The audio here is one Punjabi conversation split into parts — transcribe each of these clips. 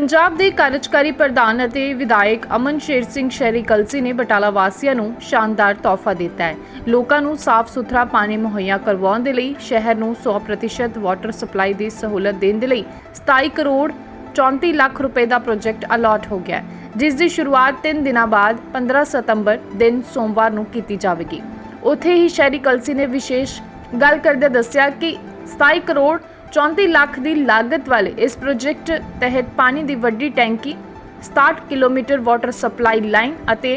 ਪੰਜਾਬ ਦੇ ਕਾਰਜਕਾਰੀ ਪ੍ਰਧਾਨ ਅਤੇ ਵਿਧਾਇਕ ਅਮਨ ਸ਼ੇਰ ਸਿੰਘ ਸ਼ਹਿਰੀ ਕਲਸੀ ਨੇ ਬਟਾਲਾ ਵਾਸੀਆਂ ਨੂੰ ਸ਼ਾਨਦਾਰ ਤੋਹਫਾ ਦਿੱਤਾ ਹੈ। ਲੋਕਾਂ ਨੂੰ ਸਾਫ਼ ਸੁਥਰਾ ਪਾਣੀ ਮੁਹੱਈਆ ਕਰਵਾਉਣ ਦੇ ਲਈ ਸ਼ਹਿਰ ਨੂੰ 100% ਵਾਟਰ ਸਪਲਾਈ ਦੀ ਸਹੂਲਤ ਦੇਣ ਦੇ ਲਈ 27 ਕਰੋੜ 34 ਲੱਖ ਰੁਪਏ ਦਾ ਪ੍ਰੋਜੈਕਟ ਅਲਾਟ ਹੋ ਗਿਆ ਹੈ, ਜਿਸ ਦੀ ਸ਼ੁਰੂਆਤ 3 ਦਿਨਾਂ ਬਾਅਦ 15 ਸਤੰਬਰ ਦਿਨ ਸੋਮਵਾਰ ਨੂੰ ਕੀਤੀ ਜਾਵੇਗੀ। ਉੱਥੇ ਹੀ ਸ਼ਹਿਰੀ ਕਲਸੀ ਨੇ ਵਿਸ਼ੇਸ਼ ਗੱਲ ਕਰਦੇ ਦੱਸਿਆ ਕਿ 27 ਕਰੋੜ 34 ਲੱਖ ਦੀ ਲਾਗਤ ਵਾਲੇ ਇਸ ਪ੍ਰੋਜੈਕਟ ਤਹਿਤ ਪਾਣੀ ਦੀ ਵੱਡੀ ਟੈਂਕੀ 67 ਕਿਲੋਮੀਟਰ ਵਾਟਰ ਸਪਲਾਈ ਲਾਈਨ ਅਤੇ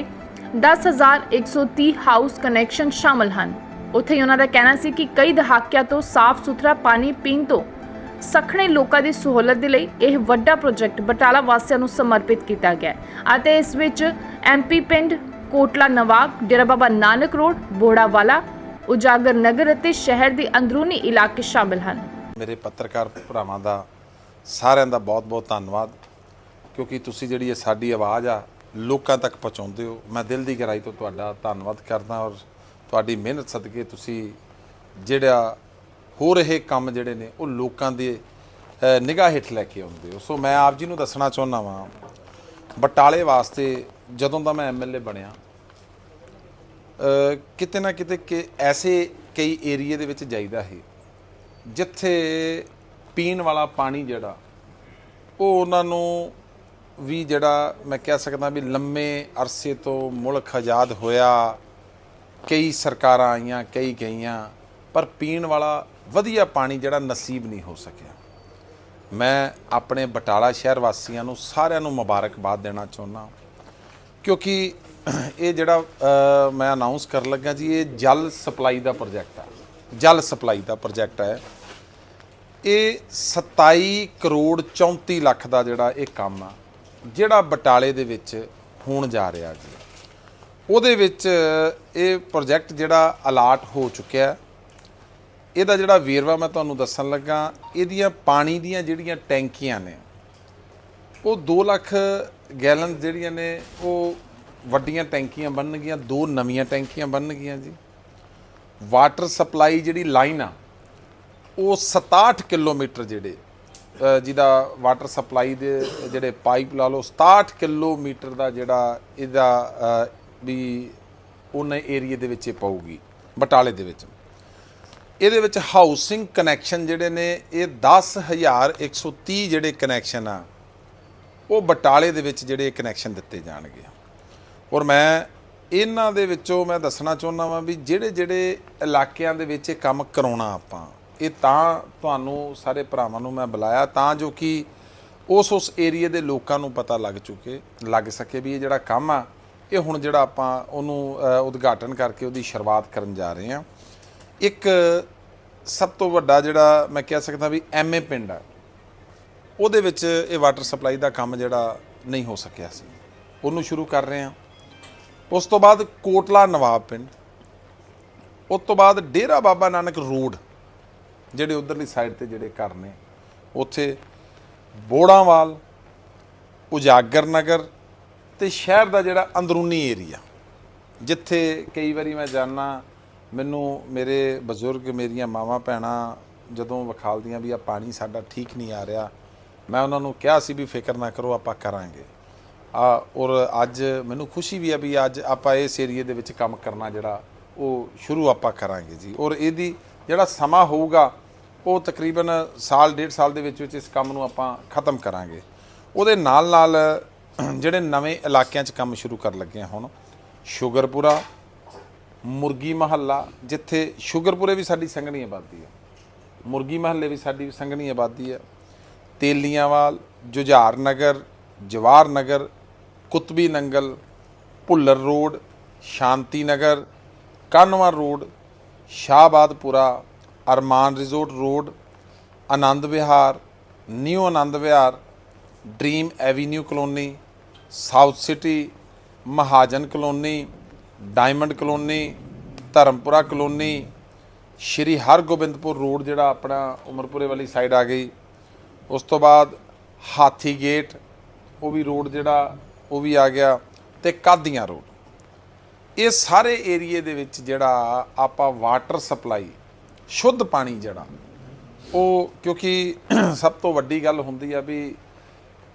10130 ਹਾਊਸ ਕਨੈਕਸ਼ਨ ਸ਼ਾਮਲ ਹਨ। ਉੱਥੇ ਉਹਨਾਂ ਦਾ ਕਹਿਣਾ ਸੀ ਕਿ ਕਈ ਦਹਾਕਿਆਂ ਤੋਂ ਸਾਫ਼ ਸੁਥਰਾ ਪਾਣੀ ਪੀਣ ਤੋਂ ਸਖਣੇ ਲੋਕਾਂ ਦੀ ਸਹੂਲਤ ਦੇ ਲਈ ਇਹ ਵੱਡਾ ਪ੍ਰੋਜੈਕਟ ਬਟਾਲਾ ਵਾਸੀਆਂ ਨੂੰ ਸਮਰਪਿਤ ਕੀਤਾ ਗਿਆ ਅਤੇ ਇਸ ਵਿੱਚ ਐਮਪੀ ਪਿੰਡ ਕੋਟਲਾ ਨਵਾਬ, ਡੇਰਾ ਬਾਬਾ ਨਾਨਕ ਰੋਡ ਬੋੜਾਵਾਲਾ ਉਜਾਗਰ ਨਗਰ ਅਤੇ ਸ਼ਹਿਰ ਦੇ ਅੰਦਰੂਨੀ ਇਲਾਕੇ ਸ਼ਾਮਲ ਹਨ। ਮੇਰੇ ਪੱਤਰਕਾਰ ਭਰਾਵਾਂ ਦਾ, ਸਾਰਿਆਂ ਦਾ ਬਹੁਤ-ਬਹੁਤ ਧੰਨਵਾਦ, ਕਿਉਂਕਿ ਤੁਸੀਂ ਜਿਹੜੀ ਇਹ ਸਾਡੀ ਆਵਾਜ਼ ਆ, ਲੋਕਾਂ ਤੱਕ ਪਹੁੰਚਾਉਂਦੇ ਹੋ। ਮੈਂ ਦਿਲ ਦੀ ਗਹਿਰਾਈ ਤੋਂ ਤੁਹਾਡਾ ਧੰਨਵਾਦ ਕਰਦਾ ਔਰ ਤੁਹਾਡੀ ਮਿਹਨਤ ਸਦਕੇ ਤੁਸੀਂ ਜਿਹੜਾ ਹੋ ਰਹੇ ਕੰਮ ਜਿਹੜੇ ਨੇ, ਉਹ ਲੋਕਾਂ ਦੇ ਨਿਗਾਹ ਹੇਠ ਲੈ ਕੇ ਆਉਂਦੇ ਹੋ। ਸੋ ਮੈਂ ਆਪ ਜੀ ਨੂੰ ਦੱਸਣਾ ਚਾਹੁੰਦਾ ਵਾਂ, ਬਟਾਲੇ ਵਾਸਤੇ ਜਦੋਂ ਦਾ ਮੈਂ ਐਮਐਲਏ ਬਣਿਆ ਕਿਤੇ ਨਾ ਕਿਤੇ ਕਿ ਐਸੇ ਕਈ ਏਰੀਏ ਦੇ ਵਿੱਚ ਜਾਈਦਾ ਹੈ ਜਿੱਥੇ ਪੀਣ ਵਾਲਾ ਪਾਣੀ ਜਿਹੜਾ, ਉਹ ਉਹਨਾਂ ਨੂੰ ਵੀ ਜਿਹੜਾ ਮੈਂ ਕਹਿ ਸਕਦਾ ਵੀ ਲੰਮੇ ਅਰਸੇ ਤੋਂ ਮੁਲਕ ਆਜ਼ਾਦ ਹੋਇਆ, ਕਈ ਸਰਕਾਰਾਂ ਆਈਆਂ, ਕਈ ਗਈਆਂ, ਪਰ ਪੀਣ ਵਾਲਾ ਵਧੀਆ ਪਾਣੀ ਜਿਹੜਾ ਨਸੀਬ ਨਹੀਂ ਹੋ ਸਕਿਆ। ਮੈਂ ਆਪਣੇ ਬਟਾਲਾ ਸ਼ਹਿਰ ਵਾਸੀਆਂ ਨੂੰ ਸਾਰਿਆਂ ਨੂੰ ਮੁਬਾਰਕਬਾਦ ਦੇਣਾ ਚਾਹੁੰਦਾ ਕਿਉਂਕਿ ਇਹ ਜਿਹੜਾ ਮੈਂ ਅਨਾਉਂਸ ਕਰਨ ਲੱਗਾ ਜੀ, ਇਹ ਜਲ ਸਪਲਾਈ ਦਾ ਪ੍ਰੋਜੈਕਟ ਆ। ਜਲ ਸਪਲਾਈ ਦਾ ਪ੍ਰੋਜੈਕਟ ਹੈ। ਇਹ 27 ਕਰੋੜ 34 ਲੱਖ ਦਾ ਜਿਹੜਾ ਇਹ ਕੰਮ ਆ, ਜਿਹੜਾ ਬਟਾਲੇ ਦੇ ਵਿੱਚ ਹੋਣ ਜਾ ਰਿਹਾ ਜੀ। ਉਹਦੇ ਵਿੱਚ ਇਹ ਪ੍ਰੋਜੈਕਟ ਜਿਹੜਾ ਅਲਾਟ ਹੋ ਚੁੱਕਿਆ ਇਹਦਾ ਜਿਹੜਾ ਵੇਰਵਾ ਮੈਂ ਤੁਹਾਨੂੰ ਦੱਸਣ ਲੱਗਾ, ਇਹਦੀਆਂ ਪਾਣੀ ਦੀਆਂ ਜਿਹੜੀਆਂ ਟੈਂਕੀਆਂ ਨੇ, ਉਹ 2 ਲੱਖ ਗੈਲਨ ਜਿਹੜੀਆਂ ਨੇ, ਉਹ ਵੱਡੀਆਂ ਟੈਂਕੀਆਂ ਬਣਨਗੀਆਂ, ਦੋ ਨਵੀਆਂ ਟੈਂਕੀਆਂ ਬਣਨਗੀਆਂ ਜੀ। ਵਾਟਰ ਸਪਲਾਈ ਜਿਹੜੀ ਲਾਈਨ ਆ, ਉਹ 67 ਕਿਲੋਮੀਟਰ ਜਿਹੜੇ ਜਿਹਦਾ ਵਾਟਰ ਸਪਲਾਈ ਦੇ ਜਿਹੜੇ ਪਾਈਪ ਲਾ ਲਓ 67 ਕਿਲੋਮੀਟਰ ਦਾ ਜਿਹੜਾ ਇਹਦਾ ਵੀ ਉਹਨੇ ਏਰੀਏ ਦੇ ਵਿੱਚ ਇਹ ਪਊਗੀ, ਬਟਾਲੇ ਦੇ ਵਿੱਚ। ਇਹਦੇ ਵਿੱਚ ਹਾਊਸਿੰਗ ਕਨੈਕਸ਼ਨ ਜਿਹੜੇ ਨੇ, ਇਹ 10130 ਜਿਹੜੇ ਕਨੈਕਸ਼ਨ ਆ, ਉਹ ਬਟਾਲੇ ਦੇ ਵਿੱਚ ਜਿਹੜੇ ਕਨੈਕਸ਼ਨ ਦਿੱਤੇ ਜਾਣਗੇ। ਔਰ ਮੈਂ ਇਹਨਾਂ ਦੇ ਵਿੱਚੋਂ ਮੈਂ ਦੱਸਣਾ ਚਾਹੁੰਦਾ ਵਾਂ ਵੀ ਜਿਹੜੇ ਜਿਹੜੇ ਇਲਾਕਿਆਂ ਦੇ ਵਿੱਚ ਇਹ ਕੰਮ ਕਰਾਉਣਾ ਆਪਾਂ, ਇਹ ਤਾਂ ਤੁਹਾਨੂੰ ਸਾਰੇ ਭਰਾਵਾਂ ਨੂੰ ਮੈਂ ਬੁਲਾਇਆ ਤਾਂ ਜੋ ਕਿ ਉਸ ਉਸ ਏਰੀਆ ਦੇ ਲੋਕਾਂ ਨੂੰ ਪਤਾ ਲੱਗ ਚੁੱਕੇ, ਲੱਗ ਸਕੇ ਵੀ ਇਹ ਜਿਹੜਾ ਕੰਮ ਆ, ਇਹ ਹੁਣ ਜਿਹੜਾ ਆਪਾਂ ਉਹਨੂੰ ਉਦਘਾਟਨ ਕਰਕੇ ਉਹਦੀ ਸ਼ੁਰੂਆਤ ਕਰਨ ਜਾ ਰਹੇ ਹਾਂ। ਇੱਕ ਸਭ ਤੋਂ ਵੱਡਾ ਜਿਹੜਾ ਮੈਂ ਕਹਿ ਸਕਦਾ ਵੀ ਐਮਏ ਪਿੰਡ ਆ, ਉਹਦੇ ਵਿੱਚ ਇਹ ਵਾਟਰ ਸਪਲਾਈ ਦਾ ਕੰਮ ਜਿਹੜਾ ਨਹੀਂ ਹੋ ਸਕਿਆ ਸੀ। ਉਹਨੂੰ ਸ਼ੁਰੂ ਕਰ ਰਹੇ ਹਾਂ। ਉਸ ਤੋਂ ਬਾਅਦ ਕੋਟਲਾ ਨਵਾਬ ਪਿੰਡ, ਉਸ ਤੋਂ ਬਾਅਦ ਡੇਰਾ ਬਾਬਾ ਨਾਨਕ ਰੋਡ, ਜਿਹੜੇ ਉਧਰਲੀ ਸਾਈਡ ਤੇ ਜਿਹੜੇ ਘਰ ਨੇ, ਉੱਥੇ ਬੋੜਾਵਾਲ, ਉਜਾਗਰ ਨਗਰ ਤੇ ਸ਼ਹਿਰ ਦਾ ਜਿਹੜਾ ਅੰਦਰੂਨੀ ਏਰੀਆ, ਜਿੱਥੇ ਕਈ ਵਾਰੀ ਮੈਂ ਜਾਣਾ ਮੈਨੂੰ ਮੇਰੇ ਬਜ਼ੁਰਗ ਮੇਰੀਆਂ ਮਾਵਾਂ ਭੈਣਾਂ ਜਦੋਂ ਵਿਖਾਲਦੀਆਂ ਵੀ ਆ, ਪਾਣੀ ਸਾਡਾ ਠੀਕ ਨਹੀਂ ਆ ਰਿਹਾ, ਮੈਂ ਉਹਨਾਂ ਨੂੰ ਕਿਹਾ ਸੀ ਵੀ ਫਿਕਰ ਨਾ ਕਰੋ, ਆਪਾਂ ਕਰਾਂਗੇ। ਔਰ ਅੱਜ ਮੈਨੂੰ ਖੁਸ਼ੀ ਵੀ ਹੈ ਵੀ ਅੱਜ ਆਪਾਂ ਇਸ ਏਰੀਏ ਦੇ ਵਿੱਚ ਕੰਮ ਕਰਨਾ ਜਿਹੜਾ ਉਹ ਸ਼ੁਰੂ ਆਪਾਂ ਕਰਾਂਗੇ ਜੀ। ਔਰ ਇਹਦੀ ਜਿਹੜਾ ਸਮਾਂ ਹੋਊਗਾ, ਉਹ ਤਕਰੀਬਨ ਸਾਲ, ਡੇਢ ਸਾਲ ਦੇ ਵਿੱਚ ਵਿੱਚ ਇਸ ਕੰਮ ਨੂੰ ਆਪਾਂ ਖਤਮ ਕਰਾਂਗੇ। ਉਹਦੇ ਨਾਲ ਨਾਲ ਜਿਹੜੇ ਨਵੇਂ ਇਲਾਕਿਆਂ 'ਚ ਕੰਮ ਸ਼ੁਰੂ ਕਰਨ ਲੱਗੇ ਆ ਹੁਣ, ਸ਼ੁਗਰਪੁਰਾ, ਮੁਰਗੀ ਮਹੱਲਾ, ਜਿੱਥੇ ਸ਼ੁਗਰਪੁਰੇ ਵੀ ਸਾਡੀ ਸੰਘਣੀ ਆਬਾਦੀ ਹੈ। ਮੁਰਗੀ ਮਹੱਲੇ ਵੀ ਸਾਡੀ ਸੰਘਣੀ ਆਬਾਦੀ ਹੈ। Teliyanwal, Jujhar Nagar, Jawar Nagar Kutbi Nangal, Bhullar road, Shanti Nagar, Kanwa road, Shahbadpura, Arman resort road, Anand Vihar, new Anand Vihar, dream avenue colony, south city, Mahajan colony, diamond colony, Dharampura colony, Shri Hargobindpur road ਜਿਹੜਾ ਆਪਣਾ ਉਮਰਪੁਰੇ ਵਾਲੀ ਸਾਈਡ ਆ ਗਈ। ਉਸ ਤੋਂ ਬਾਅਦ ਹਾਥੀ ਗੇਟ ਉਹ ਵੀ ਰੋਡ ਜਿਹੜਾ ਉਹ ਵੀ ਆ ਗਿਆ ਤੇ ਕਾਦੀਆਂ ਰੋਡ। ਇਹ ਸਾਰੇ ਏਰੀਏ ਦੇ ਵਿੱਚ ਜਿਹੜਾ ਆਪਾਂ ਵਾਟਰ ਸਪਲਾਈ, ਸ਼ੁੱਧ ਪਾਣੀ ਜਿਹੜਾ, ਉਹ ਕਿਉਂਕਿ ਸਭ ਤੋਂ ਵੱਡੀ ਗੱਲ ਹੁੰਦੀ ਆ ਵੀ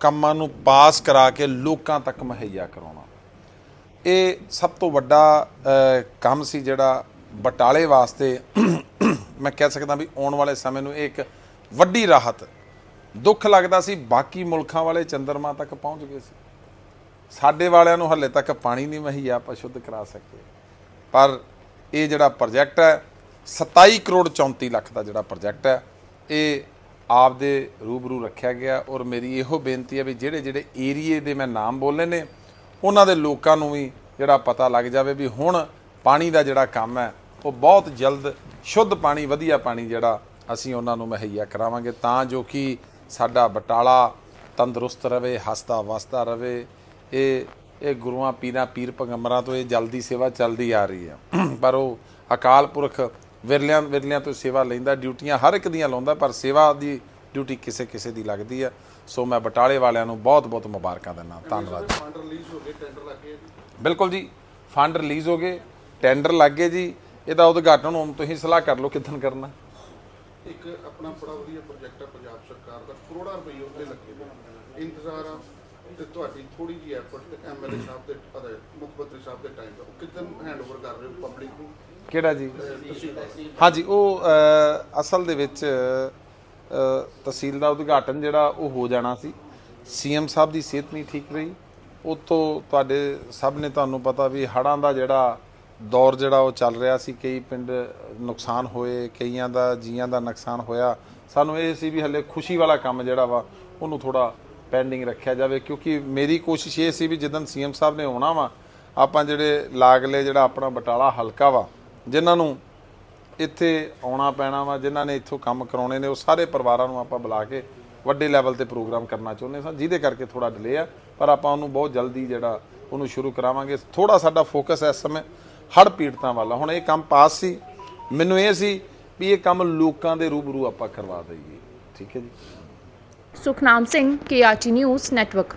ਕੰਮਾਂ ਨੂੰ ਪਾਸ ਕਰਾ ਕੇ ਲੋਕਾਂ ਤੱਕ ਮੁਹੱਈਆ ਕਰਾਉਣਾ। ਇਹ ਸਭ ਤੋਂ ਵੱਡਾ ਕੰਮ ਸੀ ਜਿਹੜਾ ਬਟਾਲੇ ਵਾਸਤੇ, ਮੈਂ ਕਹਿ ਸਕਦਾ ਵੀ ਆਉਣ ਵਾਲੇ ਸਮੇਂ ਨੂੰ ਇਹ ਇੱਕ ਵੱਡੀ ਰਾਹਤ। ਦੁੱਖ ਲੱਗਦਾ ਸੀ ਬਾਕੀ ਮੁਲਕਾਂ ਵਾਲੇ ਚੰਦਰਮਾ ਤੱਕ ਪਹੁੰਚ ਗਏ ਸੀ। ਸਾਡੇ ਵਾਲਿਆਂ ਨੂੰ ਹੱਲੇ ਤੱਕ ਪਾਣੀ ਨਹੀਂ ਮੁਹੱਈਆ ਆਪਾਂ ਸ਼ੁੱਧ ਕਰਾ ਸਕੇ ਪਰ ਇਹ ਜਿਹੜਾ ਪ੍ਰੋਜੈਕਟ ਹੈ 27 ਕਰੋੜ 34 ਲੱਖ ਦਾ ਜਿਹੜਾ ਪ੍ਰੋਜੈਕਟ ਹੈ, ਇਹ ਆਪ ਦੇ ਰੂਬਰੂ ਰੱਖਿਆ ਗਿਆ। ਔਰ ਮੇਰੀ ਇਹੋ ਬੇਨਤੀ ਹੈ ਵੀ ਜਿਹੜੇ ਜਿਹੜੇ ਏਰੀਏ ਦੇ ਮੈਂ ਨਾਮ ਬੋਲੇ ਨੇ, ਉਹਨਾਂ ਦੇ ਲੋਕਾਂ ਨੂੰ ਵੀ ਜਿਹੜਾ ਪਤਾ ਲੱਗ ਜਾਵੇ ਵੀ ਹੁਣ ਪਾਣੀ ਦਾ ਜਿਹੜਾ ਕੰਮ ਹੈ, ਉਹ ਬਹੁਤ ਜਲਦ ਸ਼ੁੱਧ ਪਾਣੀ, ਵਧੀਆ ਪਾਣੀ ਜਿਹੜਾ ਅਸੀਂ ਉਹਨਾਂ ਨੂੰ ਮੁਹੱਈਆ ਕਰਾਵਾਂਗੇ। ਤਾਂ ਜੋ ਕਿ ਸਾਡਾ ਬਟਾਲਾ ਤੰਦਰੁਸਤ ਰਵੇ ਹੱਸਦਾ ਵਸਦਾ ਰਵੇ ਇਹ ਇਹ ਗੁਰੂਆਂ ਪੀਰਾਂ ਪੀਰ ਪੈਗੰਬਰਾਂ ਤੋਂ ਇਹ ਜਲਦੀ ਸੇਵਾ ਚੱਲਦੀ ਆ ਰਹੀ ਹੈ। ਪਰ ਉਹ ਅਕਾਲ ਪੁਰਖ ਵਿਰਲਿਆਂ ਵਿਰਲਿਆਂ ਤੋਂ ਸੇਵਾ ਲੈਂਦਾ ਡਿਊਟੀਆਂ ਹਰ ਇੱਕ ਦੀਆਂ ਲਾਉਂਦਾ ਪਰ ਸੇਵਾ ਦੀ ਡਿਊਟੀ ਕਿਸੇ ਕਿਸੇ ਦੀ ਲੱਗਦੀ ਹੈ। ਸੋ ਮੈਂ ਬਟਾਲੇ ਵਾਲਿਆਂ ਨੂੰ ਬਹੁਤ ਬਹੁਤ ਮੁਬਾਰਕਾਂ ਦਿੰਦਾ ਧੰਨਵਾਦ ਫੰਡ ਰਿਲੀਜ਼ ਹੋ ਗਏ ਟੈਂਡਰ ਲੱਗੇ ਬਿਲਕੁਲ ਜੀ ਫੰਡ ਰਿਲੀਜ਼ ਹੋ ਗਏ ਟੈਂਡਰ ਲੱਗ ਗਏ ਜੀ। ਇਹਦਾ ਉਦਘਾਟਨ ਹੁਣ ਤੁਸੀਂ ਸਲਾਹ ਕਰ ਲਓ ਕਿੱਦਣ ਕਰਨਾ। ਇੱਕ ਆਪਣਾ ਬੜਾ ਵਧੀਆ ਪ੍ਰੋਜੈਕਟ ਹੈ ਪੰਜਾਬ ਸਰਕਾਰ ਦਾ ਕਰੋੜਾਂ ਰੁਪਏ ਉੱਤੇ ਲੱਗੇ ਨੇ। ਇੰਤਜ਼ਾਰ ਆ। ਤੇ ਤੁਹਾਡੀ ਥੋੜੀ ਜਿਹੀ ਐਫਰਟ ਤੇ ਐਮਐਲਏ ਸਾਹਿਬ ਦੇ ਅਦੇ ਮੁੱਖ ਮੰਤਰੀ ਸਾਹਿਬ ਦੇ ਟਾਈਮ ਦਾ ਉਹ ਕਿਦਾਂ ਹੈਂਡਓਵਰ ਕਰ ਰਹੇ ਹੋ ਪਬਲਿਕ ਨੂੰ? ਕਿਹੜਾ ਜੀ? ਹਾਂਜੀ ਉਹ ਅਸਲ ਦੇ ਵਿੱਚ ਤਹਿਸੀਲ ਦਾ ਉਦਘਾਟਨ ਜਿਹੜਾ ਉਹ ਹੋ ਜਾਣਾ ਸੀ। ਸੀਐਮ ਸਾਹਿਬ ਦੀ ਸਿਹਤ ਨਹੀਂ ਠੀਕ ਰਹੀ। ਉਹ ਤੋਂ ਤੁਹਾਡੇ ਸਭ ਨੇ ਤੁਹਾਨੂੰ ਪਤਾ ਵੀ ਹੜਾਂ ਦਾ ਜਿਹੜਾ ਦੌਰ ਜਿਹੜਾ ਉਹ ਚੱਲ ਰਿਹਾ ਸੀ ਕਈ ਪਿੰਡ ਨੁਕਸਾਨ ਹੋਏ ਕਈਆਂ ਦਾ ਜੀਆਂ ਦਾ ਨੁਕਸਾਨ ਹੋਇਆ। ਸਾਨੂੰ ਇਹ ਸੀ ਵੀ ਹਲੇ ਖੁਸ਼ੀ ਵਾਲਾ ਕੰਮ ਜਿਹੜਾ ਵਾ ਉਹਨੂੰ ਥੋੜਾ ਪੈਂਡਿੰਗ ਰੱਖਿਆ ਜਾਵੇ, ਕਿਉਂਕਿ ਮੇਰੀ ਕੋਸ਼ਿਸ਼ ਇਹ ਸੀ ਵੀ ਜਦੋਂ ਸੀਐਮ ਸਾਹਿਬ ਨੇ ਆਉਣਾ ਵਾ, ਆਪਾਂ ਜਿਹੜੇ ਲਾਗਲੇ ਜਿਹੜਾ ਆਪਣਾ ਬਟਾਲਾ ਹਲਕਾ ਵਾ, ਜਿਨ੍ਹਾਂ ਨੂੰ ਇੱਥੇ ਆਉਣਾ ਪੈਣਾ ਵਾ, ਜਿਨ੍ਹਾਂ ਨੇ ਇੱਥੋਂ ਕੰਮ ਕਰਾਉਣੇ ਨੇ, ਉਹ ਸਾਰੇ ਪਰਿਵਾਰਾਂ ਨੂੰ ਆਪਾਂ ਬੁਲਾ ਕੇ ਵੱਡੇ ਲੈਵਲ ਤੇ ਪ੍ਰੋਗਰਾਮ ਕਰਨਾ ਚਾਹੁੰਦੇ ਸਾਂ। ਜਿਹਦੇ ਕਰਕੇ ਥੋੜਾ ਡਿਲੇ ਆ, ਪਰ ਆਪਾਂ ਉਹਨੂੰ ਬਹੁਤ ਜਲਦੀ ਜਿਹੜਾ ਉਹਨੂੰ ਸ਼ੁਰੂ ਕਰਾਵਾਂਗੇ। ਥੋੜਾ ਸਾਡਾ ਫੋਕਸ ਇਸ ਸਮੇਂ ਹੜ੍ਹ ਪੀੜਤਾਂ ਵਾਲਾ ਹੁਣ ਇਹ ਕੰਮ ਪਾਸ ਸੀ। ਮੈਨੂੰ ਇਹ ਸੀ ਵੀ ਇਹ ਕੰਮ ਲੋਕਾਂ ਦੇ ਰੂਬਰੂ ਆਪਾਂ ਕਰਵਾ ਦਈਏ। ਠੀਕ ਹੈ ਜੀ? Sukhnam Singh KRT news network